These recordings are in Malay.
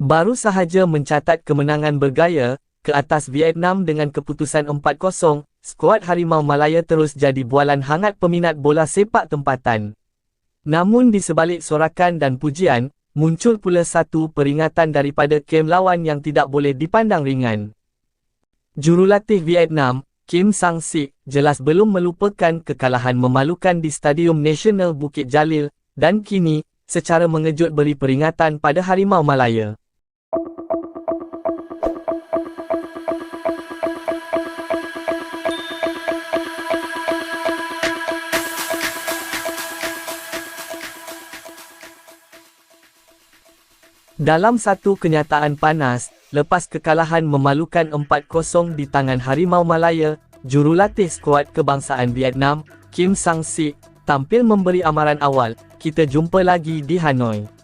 Baru sahaja mencatat kemenangan bergaya ke atas Vietnam dengan keputusan 4-0, skuad Harimau Malaya terus jadi bualan hangat peminat bola sepak tempatan. Namun di sebalik sorakan dan pujian, muncul pula satu peringatan daripada kem lawan yang tidak boleh dipandang ringan. Jurulatih Vietnam, Kim Sang-sik, jelas belum melupakan kekalahan memalukan di Stadium Nasional Bukit Jalil dan kini, secara mengejut beri peringatan pada Harimau Malaya. Dalam satu kenyataan panas, lepas kekalahan memalukan 4-0 di tangan Harimau Malaya, jurulatih skuad kebangsaan Vietnam, Kim Sang-sik, tampil memberi amaran awal, kita jumpa lagi di Hanoi.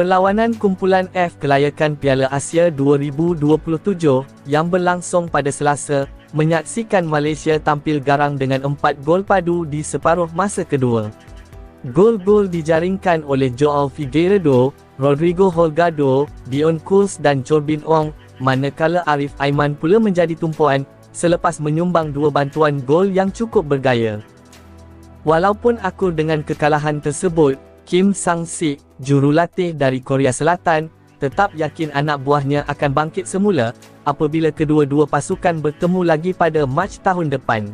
Perlawanan kumpulan F kelayakan Piala Asia 2027 yang berlangsung pada Selasa menyaksikan Malaysia tampil garang dengan 4 gol padu di separuh masa kedua. Gol-gol dijaringkan oleh Joao Figueiredo, Rodrigo Holgado, Dion Kuz dan Corbin Ong, manakala Arif Aiman pula menjadi tumpuan selepas menyumbang dua bantuan gol yang cukup bergaya. Walaupun akur dengan kekalahan tersebut, Kim Sang-sik, jurulatih dari Korea Selatan, tetap yakin anak buahnya akan bangkit semula apabila kedua-dua pasukan bertemu lagi pada Mac tahun depan.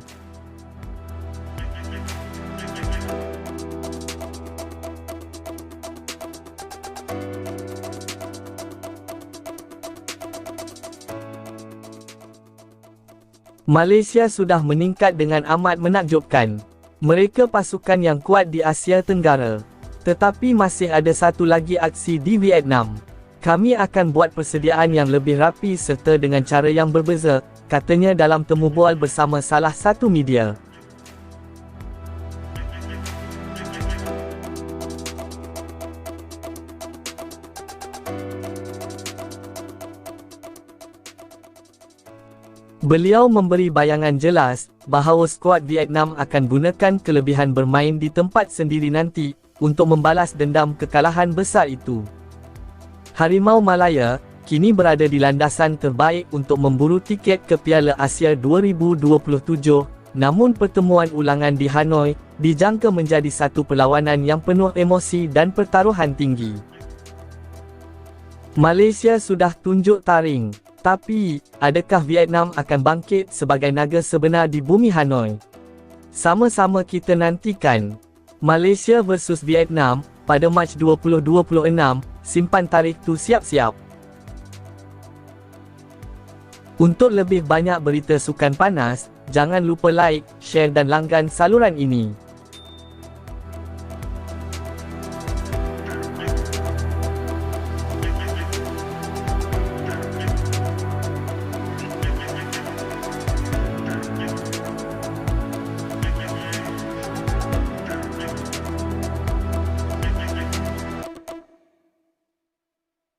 Malaysia sudah meningkat dengan amat menakjubkan. Mereka pasukan yang kuat di Asia Tenggara. Tetapi masih ada satu lagi aksi di Vietnam. Kami akan buat persediaan yang lebih rapi serta dengan cara yang berbeza, katanya dalam temu bual bersama salah satu media. Beliau memberi bayangan jelas bahawa skuad Vietnam akan gunakan kelebihan bermain di tempat sendiri nanti untuk membalas dendam kekalahan besar itu. Harimau Malaya kini berada di landasan terbaik untuk memburu tiket ke Piala Asia 2027, namun pertemuan ulangan di Hanoi dijangka menjadi satu perlawanan yang penuh emosi dan pertaruhan tinggi. Malaysia sudah tunjuk taring, tapi adakah Vietnam akan bangkit sebagai naga sebenar di bumi Hanoi? Sama-sama kita nantikan. Malaysia versus Vietnam pada Mac 2026, simpan tarikh tu siap-siap. Untuk lebih banyak berita sukan panas, jangan lupa like, share dan langgan saluran ini.